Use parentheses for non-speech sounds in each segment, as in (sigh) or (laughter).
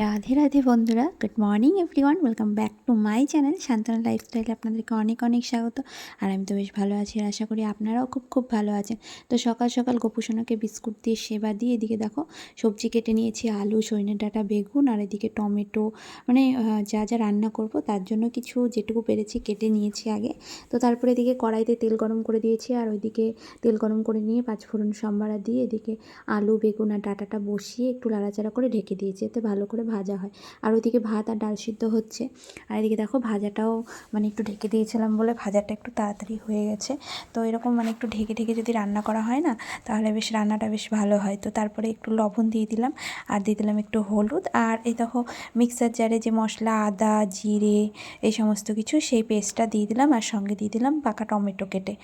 রাধে রাধে বন্ধুরা good morning everyone welcome back to my channel Shantona লাইফস্টাইলে আপনাদেরকে অনেক অনেক স্বাগত। আর আমি তো বেশ ভালো আছি, আর আশা করি আপনারাও খুব খুব ভালো আছেন। তো সকাল সকাল গোপুসোনাকে বিস্কুট দিয়ে সেবা দিয়ে এদিকে দেখো, সবজি কেটে নিয়েছি, আলু সজনের ডাটা, বেগুন, আর এদিকে টমেটো মানে যা যা রান্না করব, তার জন্য কিছু যেটুকু পেরেছি কেটে নিয়েছি আগে। তো তারপরে এদিকে কড়াইতে তেল গরম করে দিয়েছি, আর ওইদিকে তেল গরম করে নিয়ে পাঁচ পাঁচফোড়ন সম্বারা দিয়ে এদিকে আলু, বেগুন, আর ডাঁটাটা বসিয়ে একটু লাড়াচাড়া করে ঢেকে দিয়েছি, এতে ভালো করে ভাজা হয়। আর ওইদিকে ভাত আর ডাল সিদ্ধ হচ্ছে। আর এদিকে দেখো ভাজাটাও মানে একটু ঢেকে দিয়েছিলাম বলে ভাজাটা একটু তাড়াতাড়ি হয়ে গেছে। তো এরকম মানে একটু ঢেকে ঢেকে যদি রান্না করা হয় না, তাহলে বেশ রান্নাটা বেশ ভালো হয়। তো তারপরে একটু লবণ দিয়ে দিলাম। আর দিয়ে দিলাম একটু হলুদ। আর এই দেখো মিক্সার জারে যে মশলা, আদা, জিরে, এই সমস্ত কিছু, সেই পেস্টটা দিয়ে দিলাম। আর সঙ্গে দিয়ে দিলাম পাকা টমেটো কেটে।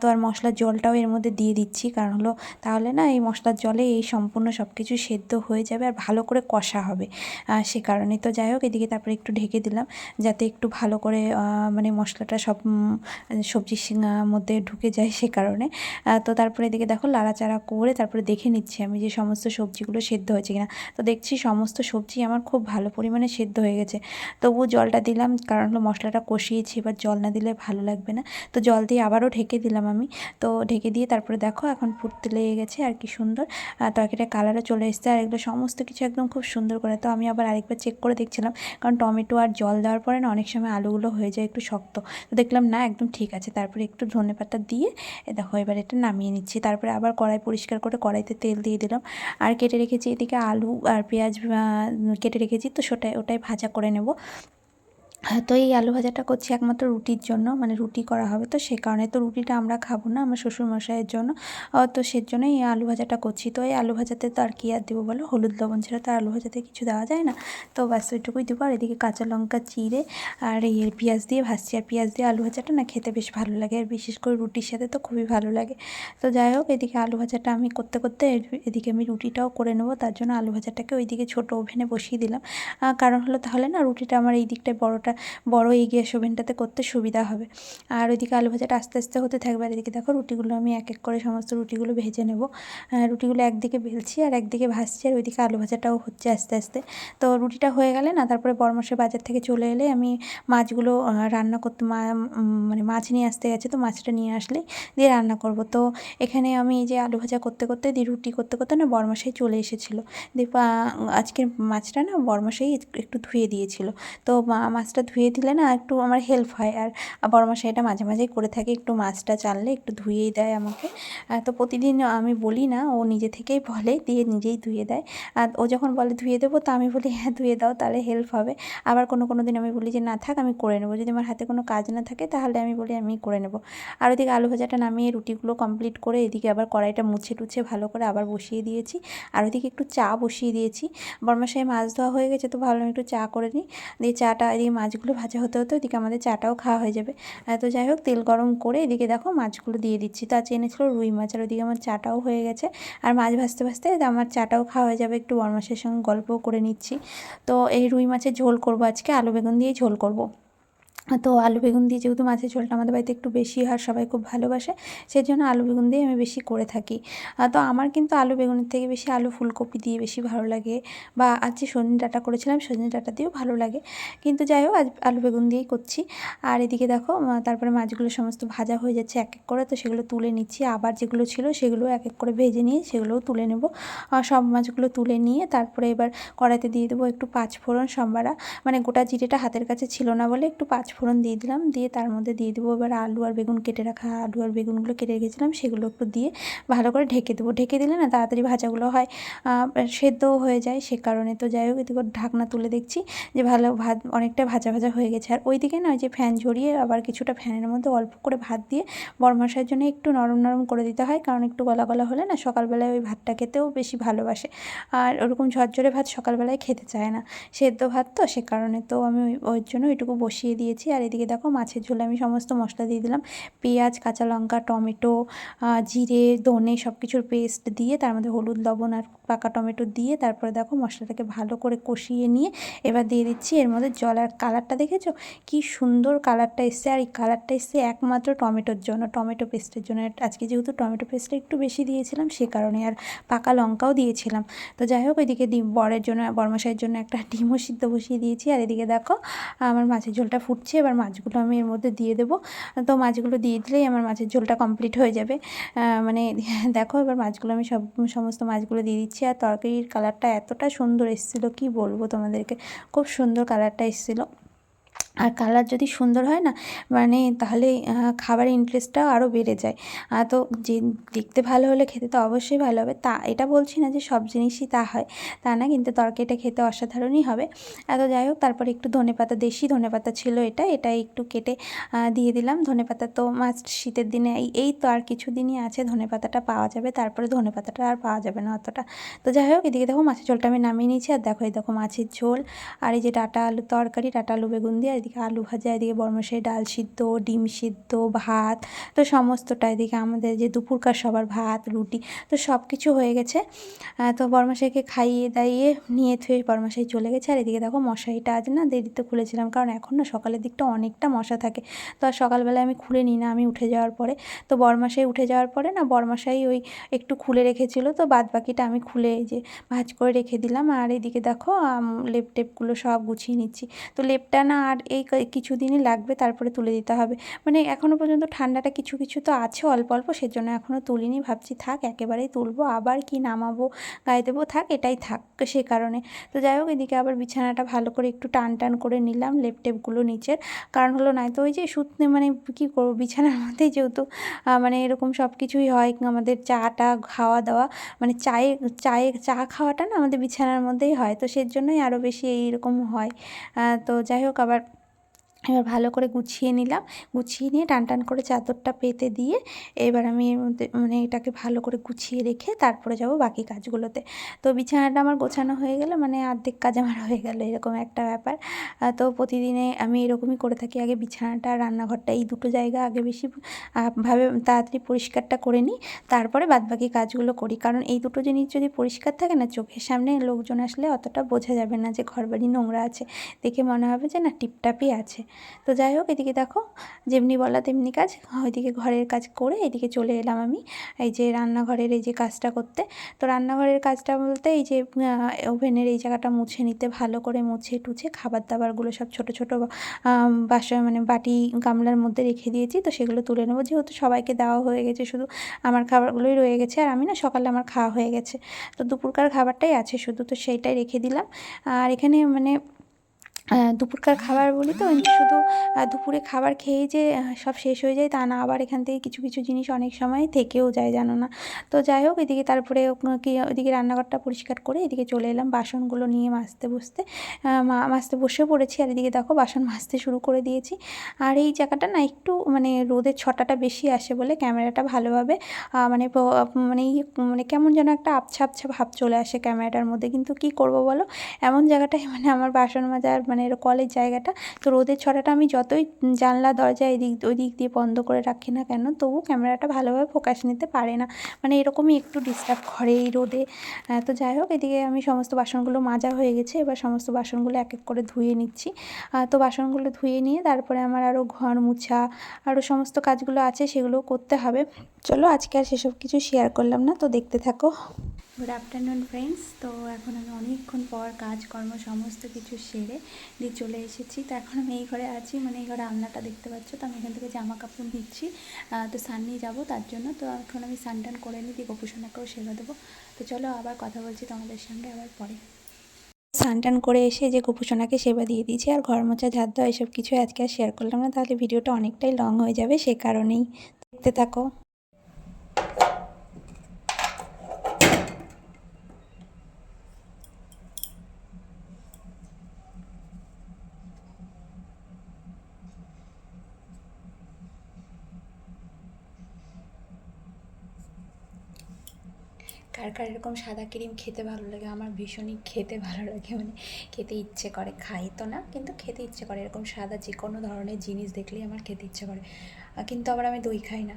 তো আর মশলার জলটাও এর মধ্যে দিয়ে দিচ্ছি। কারণ হলো তাহলে না এই মশলার জলে এই সম্পূর্ণ সব কিছু সেদ্ধ হয়ে যাবে আর ভালো করে কষা হবে। সে কারণে তো যাই হোক, এদিকে তারপরে একটু ঢেকে দিলাম, যাতে একটু ভালো করে মানে মশলাটা সব সবজির মধ্যে ঢুকে যায় সে কারণে। তো তারপরে এদিকে দেখো লাড়াচাড়া করে তারপরে দেখে নিচ্ছি আমি যে সমস্ত সবজিগুলো সেদ্ধ হয়েছে কিনা। তো দেখছি সমস্ত সবজি আমার খুব ভালো পরিমাণে সেদ্ধ হয়ে গেছে। তবু জলটা দিলাম, কারণ হলো মশলাটা কষিয়েছি, এবার জল না দিলে ভালো লাগবে না। তো জল দিয়ে আবারও ঢেকে দিলাম আমি। তো ঢেকে দিয়ে তারপরে দেখো এখন ফুটতে লেগে গেছে আর কি সুন্দর। তরকারিটা কালারও চলে এসছে আর এগুলো সমস্ত কিছু একদম খুব সুন্দর করে তো আমি আবার আরেকবার চেক করে দেখছিলাম। কারণ টমেটো আর জল দেওয়ার পরে না অনেক সময় আলুগুলো হয়ে যায় একটু শক্ত। তো দেখলাম, না, একদম ঠিক আছে। তারপরে একটু ধনে পাতা দিয়ে দেখো, এবার এটা নামিয়ে নিচ্ছি। তারপরে আবার কড়াই পরিষ্কার করে কড়াইতে তেল দিয়ে দিলাম। আর কেটে রেখেছি এদিকে আলু আর পেঁয়াজ কেটে রেখেছি, তো সেটাই ওটাই ভাজা করে নেব। তো এই আলু ভাজাটা করছি একমাত্র রুটির জন্য মানে রুটি করা হবে। তো সে কারণে তো রুটিটা আমরা খাব না, আমার শ্বশুরমশাইয়ের জন্য। তো সে জন্যই এই আলু ভাজাটা করছি। তো এই আলু ভাজাতে তো আর কী আর দেবো বলো? হলুদ লবণ ছাড়া তো আলু ভাজাতে কিছু দেওয়া যায় না। তো ব্যাস, ওইটুকুই দেবো। আর এদিকে কাঁচা লঙ্কা চিড়ে আর এই পেঁয়াজ দিয়ে ভাজছি। আর পেঁয়াজ দিয়ে আলু ভাজাটা না খেতে বেশ ভালো লাগে। আর বিশেষ করে রুটির সাথে তো খুবই ভালো লাগে। তো যাই হোক, এদিকে আলু ভাজাটা আমি করতে করতে এদিকে আমি রুটিটাও করে নেব। তার জন্য আলু ভাজাটাকে ওইদিকে ছোটো ওভেনে বসিয়ে দিলাম। কারণ হলো তাহলে না রুটিটা আমার এই দিকটায় বড়োটা বড় এই গ্যাস ওভেনটাতে করতে সুবিধা হবে। আর ওইদিকে আলু ভাজাটা আস্তে আস্তে হতে থাকবে, আর এদিকে দেখো রুটিগুলো আমি এক এক করে সমস্ত রুটিগুলো ভেজে নেব। রুটিগুলো একদিকে বেলছি আর একদিকে ভাজছি, আর ওইদিকে আলু ভাজাটাও হচ্ছে আস্তে আস্তে। তো রুটিটা হয়ে গেলে না, তারপরে বড়মাসের বাজার থেকে চলে এলে আমি মাছগুলো রান্না করতে মানে মাছ নিয়ে আসতে গেছে, তো মাছটা নিয়ে আসলে দিয়ে রান্না করব। তো এখানে আমি যে আলু ভাজা করতে করতে, দিয়ে রুটি করতে করতে না বরমাসাই চলে এসেছিল। দিয়ে আজকের মাছটা না বরমাসাই একটু ধুয়ে দিয়েছিল। তো মাছটা ধুয়ে দিলে না একটু আমার হেল্প হয়। আর বড় মশাই এটা মাঝে মাঝেই করে থাকে, একটু মাছটা চাললে একটু ধুয়েই দেয় আমাকে। তো প্রতিদিন আমি বলি না, ও নিজে থেকেই বলে, দিয়ে নিজেই ধুয়ে দেয়। আর ও যখন বলে ধুয়ে দেবো, তো আমি বলি হ্যাঁ ধুয়ে দাও, তাহলে হেল্প হবে। আবার কোনো কোনো দিন আমি বলি যে, না থাক, আমি করে নেব। যদি আমার হাতে কোনো কাজ না থাকে, তাহলে আমি বলি, আমি করে নেব। আর ওদিকে আলু ভাজাটা নামিয়ে রুটিগুলো কমপ্লিট করে এদিকে আবার কড়াইটা মুছে টুছে ভালো করে আবার বসিয়ে দিয়েছি। আর ওদিকে একটু চা বসিয়ে দিয়েছি। বর্মাশাই মাছ ধোয়া হয়ে গেছে, তো ভাবলাম একটু চা করে নিই। দিয়ে চাটা এদিকে মাছগুলো ভাজা হতে হতে ওদিকে আমাদের চাটাও খাওয়া হয়ে যাবে। তো যাই হোক, তেল গরম করে এদিকে দেখো মাছগুলো দিয়ে দিচ্ছি। তো আজ এনেছিল রুই মাছ, আর ওদিকে আমার চাটাও হয়ে গেছে। আর মাছ ভাজতে ভাজতে আমার চাটাও খাওয়া হয়ে যাবে। একটু বরমাসের সঙ্গে গল্পও করে নিচ্ছি। তো এই রুই মাছের ঝোল করব আজকে। আলু বেগুন দিয়ে ঝোল করব। তো আলু বেগুন দিয়ে যেহেতু মাছের ঝোলটা আমাদের বাড়িতে একটু বেশি হয় সবাই খুব ভালোবাসে সেই জন্য আলু বেগুন দিয়ে আমি বেশি করে থাকি। তো আমার কিন্তু আলু বেগুনের থেকে বেশি আলু ফুলকপি দিয়ে বেশি ভালো লাগে, বা আজ যে সজনে ডাঁটা করেছিলাম, সজনে ডাঁটা দিয়েও ভালো লাগে। কিন্তু যাই হোক, আজ আলু বেগুন দিয়েই করছি। আর এদিকে দেখো তারপরে মাছগুলো সমস্ত ভাজা হয়ে যাচ্ছে এক এক করে, তো সেগুলো তুলে নিচ্ছি। আবার যেগুলো ছিল, সেগুলো এক এক করে ভেজে নিয়ে সেগুলোও তুলে নেব। সব মাছগুলো তুলে নিয়ে তারপরে এবার কড়াইতে দিয়ে দেবো একটু পাঁচ ফোড়ন সম্বারা। মানে গোটা জিরেটা হাতের কাছে ছিল না বলে একটু পাঁচ ফোড়ন দিয়ে দিলাম। দিয়ে তার মধ্যে দিয়ে দেবো এবার আলু আর বেগুন কেটে রাখা আলু আর বেগুনগুলো কেটে রেখেছিলাম। সেগুলো একটু দিয়ে ভালো করে ঢেকে দেবো। ঢেকে দিলে না তাড়াতাড়ি ভাজাগুলো হয় সেদ্ধও হয়ে যায়। সে কারণে তো যাই হোক, এদিকে ঢাকনা তুলে দেখছি যে ভালো ভাত অনেকটা ভাজা ভাজা হয়ে গেছে। আর ওইদিকে না ওই যে ফ্যান ঝরিয়ে আবার কিছুটা ফ্যানের মধ্যে অল্প করে ভাত দিয়ে বরমাসার জন্য একটু নরম নরম করে দিতে হয়। কারণ একটু গলা গলা হলে না সকালবেলায় ওই ভাতটা খেতেও বেশি ভালোবাসে। আর ওরকম ঝরঝরে ভাত সকালবেলায় খেতে চায় না। সেদ্ধ ভাত তো সে কারণে তো আমি ওই, ওর জন্য ওইটুকু বসিয়ে দিয়েছি। দিয়েছি। আর এদিকে দেখো মাছের ঝোলে আমি সমস্ত মশলা দিয়ে দিলাম। পেঁয়াজ, কাঁচা লঙ্কা, টমেটো জিরে, ধনে সব কিছুর পেস্ট দিয়ে, তার মধ্যে হলুদ, লবণ আর পাকা টমেটো দিয়ে, তারপরে দেখো মশলাটাকে ভালো করে কষিয়ে নিয়ে এবার দিয়ে দিচ্ছি। এর মধ্যে জল আর কালারটা দেখেছ? কি সুন্দর কালারটা এসছে। আর এই কালারটা এসছে একমাত্র টমেটোর জন্য, টমেটো পেস্টের জন্য। আজকে যেহেতু টমেটো পেস্টটা একটু বেশি দিয়েছিলাম, সে কারণে আর পাকা লঙ্কাও দিয়েছিলাম। তো যাই হোক, এদিকে বরের জন্য, বরমশাইয়ের জন্য একটা ডিমও সিদ্ধ বসিয়ে দিয়েছি। আর এদিকে দেখো আমার মাছের ঝোলটা ফুটছে। এবার মাছগুলো আমি এর মধ্যে দিয়ে দেবো। তো মাছগুলো দিয়ে দিলেই আমার মাছের ঝোলটা কমপ্লিট হয়ে যাবে। মানে (laughs) দেখো, এবার মাছগুলো আমি সব সমস্ত মাছগুলো দিয়ে দিচ্ছি। আর তরকারির কালারটা এতটা সুন্দর এসেছিল, কি বলব তোমাদেরকে? খুব সুন্দর কালারটা এসেছিল। আর কালার যদি সুন্দর হয় না মানে তাহলে আহ, খাবারের ইন্টারেস্টটাও আরও বেড়ে যায়। আহ, তো যে দেখতে ভালো হলে খেতে তো অবশ্যই ভালো হবে। তা এটা বলছি না যে সব জিনিসই তা হয়। তা না কিন্তু তরকারিটা খেতে অসাধারণই হবে। এত যাই হোক তারপরে একটু ধনেপাতা দেশি ধনেপাতা ছিল এটা এটা একটু কেটে দিয়ে দিলাম। ধনেপাতা তো মাছ শীতের দিনে এই তো আর কিছু দিনই আছে ধনেপাতাটা পাওয়া যাবে। তারপরে ধনেপাতাটা আর পাওয়া যাবে না অতটা। তো যাই হোক এদিকে দেখো মাছের ঝোলটা আমি নামিয়ে নিয়েছি। আর দেখো এই দেখো মাছের ঝোল। আর এই যে ডাটা আলু তরকারি ডাটা আলু বেগুন দিয়ে আর এদিকে আলু ভাজা, এদিকে বরমশাই ডাল সিদ্ধ, ডিম সিদ্ধ, ভাত, তো সমস্তটা এদিকে আমাদের যে দুপুরকার সবার ভাত, রুটি, তো সব কিছু হয়ে গেছে। তো বরমশাইকে খাইয়ে দাইয়ে নিয়ে থুয়ে বরমশাই চলে গেছে। আর এদিকে দেখো মশারিটা আজ না দেরিতে খুলেছিলাম, কারণ এখন না সকালের দিকটা অনেকটা মশা থাকে। তো আর সকালবেলায় আমি খুলে নিই না, আমি উঠে যাওয়ার পরে। তো বরমশাই উঠে যাওয়ার পরে না বরমশাই ওই একটু খুলে রেখেছিল, তো বাদ বাকিটা আমি খুলে যে ভাঁজ করে রেখে দিলাম। আর এদিকে দেখো লেপ টেপগুলো সব গুছিয়ে নিচ্ছি। তো লেপটা না আর এই ক- কিছুদিনই লাগবে, তারপরে তুলে দিতে হবে। মানে এখনও পর্যন্ত ঠান্ডাটা কিছু কিছু তো আছে, অল্প অল্প, সেজন্য এখনও তুলিনি। ভাবছি থাক, একেবারেই তুলবো। আবার কি নামাবো, গায়ে দেবো, থাক, এটাই থাক সে কারণে। তো যাই হোক, এদিকে আবার বিছানাটা ভালো করে একটু টান টান করে নিলাম লেপ টেপগুলো নিচের। কারণ হলো নাই নয়তো ওই যে সুতনে মানে কী করব, বিছানার মধ্যেই যেহেতু মানে এরকম সব কিছুই হয়, আমাদের চাটা খাওয়া দাওয়া মানে চায়ে চায়ে চা খাওয়াটা না আমাদের বিছানার মধ্যেই হয়, তো সেজন্যই আরও বেশি এইরকম হয়। তো যাই হোক, আবার এবার ভালো করে গুছিয়ে নিলাম। গুছিয়ে নিয়ে টান টান করে চাদরটা পেতে দিয়ে এবার আমি মানে এটাকে ভালো করে গুছিয়ে রেখে তারপরে যাব বাকি কাজগুলোতে। তো বিছানাটা আমার গোছানো হয়ে গেলে মানে অর্ধেক কাজ আমার হয়ে গেল, এরকম একটা ব্যাপার। তো প্রতিদিনে আমি এরকমই করে থাকি, আগে বিছানাটা, রান্নাঘরটা, এই দুটো জায়গা আগে বেশি ভাবে তাড়াতাড়ি পরিষ্কারটা করে নিই, তারপরে বাদবাকি কাজগুলো করি। কারণ এই দুটো জিনিস যদি পরিষ্কার থাকে না, চোখের সামনে লোকজন আসলে অতটা বোঝা যাবে না যে ঘরবাড়ি নোংরা আছে। দেখে মনে হবে যে না, টিপটাপই আছে। তো যাই হোক, এদিকে দেখো, যেমনি বলা তেমনি কাজ। ওইদিকে ঘরের কাজ করে এদিকে চলে এলাম আমি, এই যে রান্নাঘরের এই যে কাজটা করতে। তো রান্নাঘরের কাজটা বলতে এই যে ওভেনের এই জায়গাটা মুছে নিতে, ভালো করে মুছে টুছে খাবার দাবারগুলো সব ছোট ছোট বাসা মানে বাটি গামলার মধ্যে রেখে দিয়েছি। তো সেগুলো তুলে নেব। যেহেতু সবাইকে দেওয়া হয়ে গেছে, শুধু আমার খাবারগুলোই রয়ে গেছে। আর আমি না সকালে আমার খাওয়া হয়ে গেছে। তো দুপুরকার খাবারটাই আছে শুধু। তো সেইটাই রেখে দিলাম। আর এখানে মানে দুপুরকার খাবার বলি তো শুধু দুপুরে খাবার খেয়েই যে সব শেষ হয়ে যায়, তা না, আবার এখান থেকে কিছু কিছু জিনিস অনেক সময় থেকেও যায়, জানো না। তো যাই হোক, এদিকে তারপরে কি রান্নাঘরটা পরিষ্কার করে এদিকে চলে এলাম, বাসনগুলো নিয়ে মাজতে বসতে। মাজতে বসে পড়েছি, আর এদিকে দেখো, বাসন মাজতে শুরু করে দিয়েছি। আর এই জায়গাটা না, একটু মানে রোদের ছটাটা বেশি আসে বলে ক্যামেরাটা ভালোভাবে মানে মানে ই মানে কেমন যেন একটা আবছা আবছা ভাব চলে আসে ক্যামেরাটার মধ্যে। কিন্তু কি করব বলো? এমন জায়গাটায় মানে আমার বাসন মাজার মানে এর কলের জায়গাটা, তো রোদের ছড়াটা আমি যতই জানলা, দরজা এদিক ওই দিক দিয়ে বন্ধ করে রাখি না কেন, তবু ক্যামেরাটা ভালোভাবে ফোকাস নিতে পারে না। মানে এরকমই একটু ডিস্টার্ব করে এই রোদে। তো যাই হোক, এদিকে আমি সমস্ত বাসনগুলো মাজা হয়ে গেছে, এবার সমস্ত বাসনগুলো এক এক করে ধুয়ে নিচ্ছি। তো বাসনগুলো ধুয়ে নিয়ে তারপরে আমার আরও ঘর মুছা আরও সমস্ত কাজগুলো আছে সেগুলো করতে হবে। চলো আজকে আর সেসব কিছু শেয়ার করলাম না, তো দেখতে থাকো। গুড আফটারনুন ফ্রেন্ডস তো এখন আমি অনেকক্ষণ পর কাজকর্ম, সমস্ত কিছু সেরে দিয়ে চলে এসেছি। তো এখন আমি এই ঘরে আছি। মানে এই ঘরে আলনাটা দেখতে পাচ্ছ। তো আমি এখান থেকে জামা কাপড় নিচ্ছি তো সান নিয়ে যাব তার জন্য। তো এখন আমি সান টান করে নিই দিয়ে গোপুসোনাকেও সেবা দেবো। তো চলো আবার কথা বলছি তোমাদের সঙ্গে আবার পরে। স্নান টান করে এসে যে গোপুসোনাকে সেবা দিয়ে দিয়েছি আর ঘর মোছা ঝাড় দেওয়া এসব কিছু আজকে আর শেয়ার করলাম না। তাহলে ভিডিওটা অনেকটাই লং হয়ে যাবে সে কারণেই। দেখতে থাকো। কার কার এরকম সাদা ক্রিম খেতে ভালো লাগে, আমার ভীষণই খেতে ভালো লাগে। মানে খেতে ইচ্ছে করে, খাই তো না, কিন্তু খেতে ইচ্ছে করে। এরকম সাদা যে কোনো ধরনের জিনিস দেখলেই আমার খেতে ইচ্ছে করে। কিন্তু আবার আমি দই খাই না।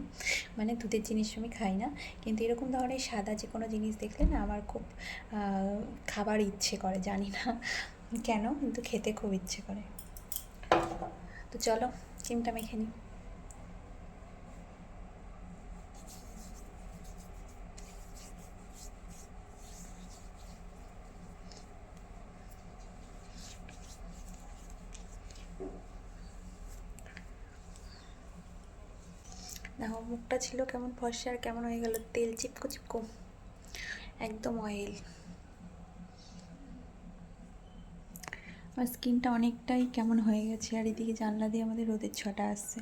(laughs) মানে দুধের জিনিস আমি খাই না। কিন্তু এরকম ধরনের সাদা যে কোনো জিনিস দেখলে না আমার খুব খাবার ইচ্ছে করে, জানি না কেন, কিন্তু খেতে খুব ইচ্ছে করে। তো চলো, ক্রিমটা মেখে নিই। দেখো মুখটা ছিল কেমন ফর্সা আর কেমন হয়ে গেল? তেল চিপকো চিপকো। একদম অয়েল আমার স্কিনটা অনেকটাই কেমন হয়ে গেছে আর এদিকে জানলা দিয়ে আমাদের রোদের ছটা আসছে।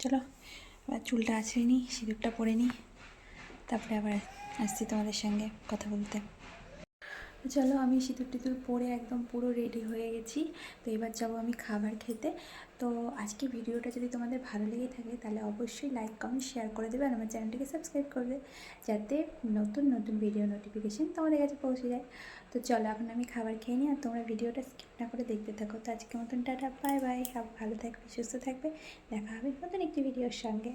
চলো, এবার চুলটা আছড়ে নিই, সিঁদুরটা পরে নিই, তারপরে আবার আসছি তোমাদের সঙ্গে কথা বলতে। চলো আমি সিঁদুর টিঁদুর পরে একদম পুরো রেডি হয়ে গেছি। তো এবার যাব আমি খাবার খেতে। তো আজকে ভিডিওটা যদি তোমাদের ভালো লেগে থাকে তাহলে অবশ্যই লাইক কমেন্ট শেয়ার করে দেবে আর আমার চ্যানেলটিকে সাবস্ক্রাইব করবে যাতে নতুন নতুন ভিডিও নোটিফিকেশান তোমাদের কাছে পৌঁছে যায়। তো চলো এখন আমি খাবার খেয়ে নিই আর তোমরা ভিডিওটা স্কিপ না করে দেখতে থাকো। তো আজকে মতন টাটা বাই বাই ভালো থাকবে, সুস্থ থাকবে। দেখা হবে নতুন একটি ভিডিওর সঙ্গে।